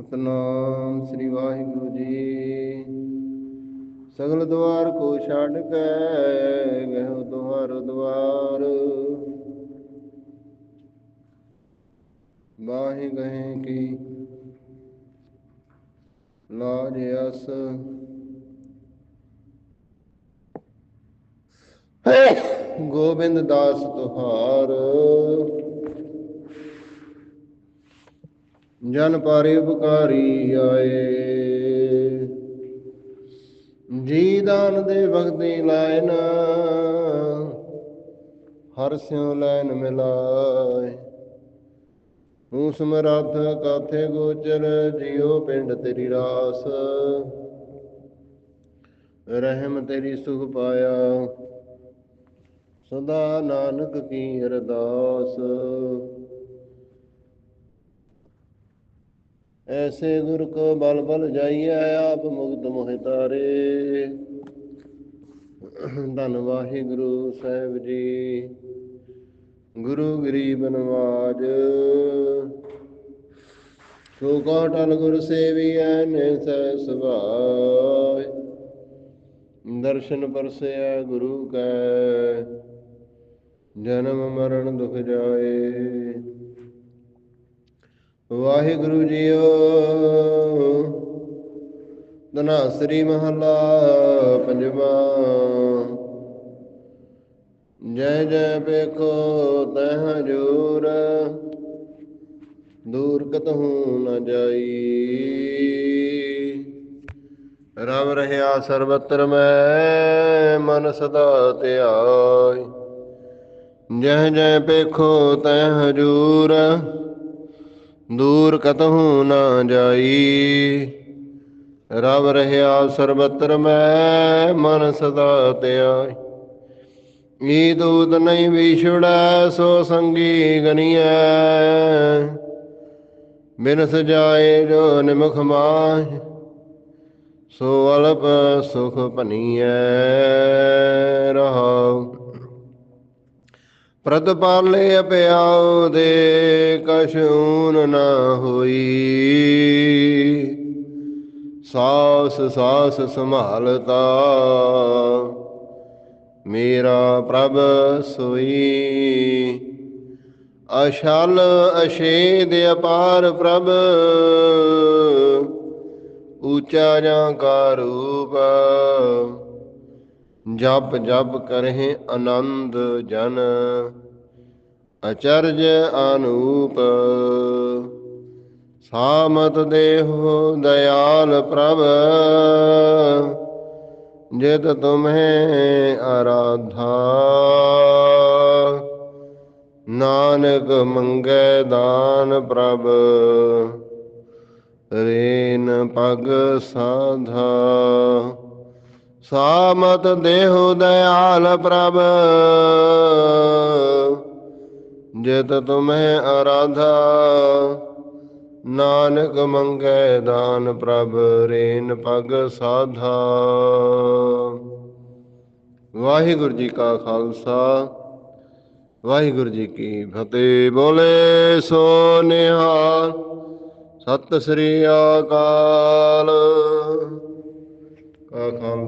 ਸਤਨਾਮ ਸ੍ਰੀ ਵਾਹਿਗੁਰੂ ਜੀ। ਸਗਲ ਦੁਆਰ ਕੋ ਛੱਡ ਕੇ ਗਹਿ ਦੁਆਰ ਦੁਆਰ ਬਾਹੇ ਗਏ ਕੀ ਲਾਜ ਅਸ। ਗੋਬਿੰਦ ਦਾਸ ਤੁਹਾਰ। ਜਨ ਪਾਰੇ ਉਪਕਾਰੀ ਆਏ। ਜੀ ਦਾਨ ਦੇ ਵਗਦੀ ਲਾਇਨ, ਹਰ ਸਿਉ ਲੈਨ ਮਿਲਾਏ। ਤੂੰ ਸਮਰੱਥ ਕਾਥੇ ਗੋਚਰ, ਜਿਉ ਪਿੰਡ ਤੇਰੀ ਰਾਸ। ਰਹਿਮ ਤੇਰੀ ਸੁਖ ਪਾਇਆ, ਸਦਾ ਨਾਨਕ ਕੀ ਅਰਦਾਸ। ਐਸੇ ਗੁਰ ਕੋ ਬਲ ਬਲ ਜਾਈਐ, ਆਪ ਮੁਕਤ ਮੋਹਿ ਤਾਰੇ। ਧੰਨ ਵਾਹਿਗੁਰੂ ਸਾਹਿਬ ਜੀ। ਗੁਰੂ ਗਰੀਬ ਨਵਾਜ। ਸੋ ਕੋ ਟਲ ਗੁਰ ਸੇਵੀਐ, ਨੇ ਸਹਿ ਸੁਭਾਇ ਦਰਸ਼ਨ ਪਰਸਿਆ ਗੁਰੂ ਕੈ। ਜਨਮ ਮਰਨ ਦੁਖ ਜਾਏ। ਵਾਹਿਗੁਰੂ ਜੀਓ। ਧਨਾਸਰੀ ਮਹਲਾ ਪੰਜਵਾ। ਜੈ ਜੈ ਵੇਖੋ ਤਹ ਹਜੂਰ। ਦੂਰ ਕਤਹੂ ਨ ਜਾਈ। ਰਵ ਰਹਾ ਸਰਬਤਰ ਮੈਂ, ਮਨ ਸਦਾ ਧਿਆਈ। ਜੈ ਜੈ ਪੇਖੋ ਤੈ ਹਜੂਰ। ਦੂਰ ਕਤਹੂ ਨਾ ਜਾਈ। ਰਵ ਰਹਾ ਸਰਬਤਰ ਮੈਂ ਮਨ ਸਦਾ ਧਿਆਈ। ਈ ਦੂਤ ਨਹੀਂ ਵਿਛੜੈ, ਸੋ ਸੰਗੀ ਗਨੀਐ। ਬਿਨ ਸਜਾਏ ਜੋ ਨਿਮਖ ਮਾਹਿ, ਸੋ ਅਲਪ ਸੁਖ ਭਨੀਐ। ਰਹਾਉ ਪ੍ਰਤਪਾਲੇ ਅਪਿਆਉ ਦੇ ਕਛੂਨ ਨਾ ਹੋਈ। ਸਾਸ ਸਾਸ ਸੰਭਾਲਤਾ, ਮੇਰਾ ਪ੍ਰਭ ਸੋਈ। ਅਸ਼ਲ ਅਸ਼ੇਦ ਅਪਾਰ ਪ੍ਰਭ ਊਚਾ ਜਾਂ ਕਾ ਰੂਪ ਜਪ ਜਪ ਕਰਹਿ ਆਨੰਦ ਜਨ, ਅਚਰਜ ਅਨੂਪ। ਸਾਮਤ ਦੇਹੋ ਦਇਆਲ ਪ੍ਰਭ, ਜਿਤ ਤੁਮਹਿ ਆਰਾਧਾ ਨਾਨਕ ਮੰਗੈ ਦਾਨ ਪ੍ਰਭ, ਰੇਨ ਪਗ ਸਾਧਾ। ਸਾਮਤ ਦੇਹੁ ਦਇਆਲ ਪ੍ਰਭ। ਜਿਤ ਤੁਮਹਿ ਆਰਾਧਾ ਨਾਨਕ ਮੰਗੈ ਦਾਨ ਪ੍ਰਭ, ਰੇਨ ਪਗ ਸਾਧਾ। ਵਾਹਿਗੁਰੂ ਜੀ ਕਾ ਖਾਲਸਾ, ਵਾਹਿਗੁਰੂ ਜੀ ਕੀ ਫਤਿਹ। ਬੋਲੇ ਸੋ ਨਿਹਾਲ, ਸਤਿ ਸ੍ਰੀ ਅਕਾਲ।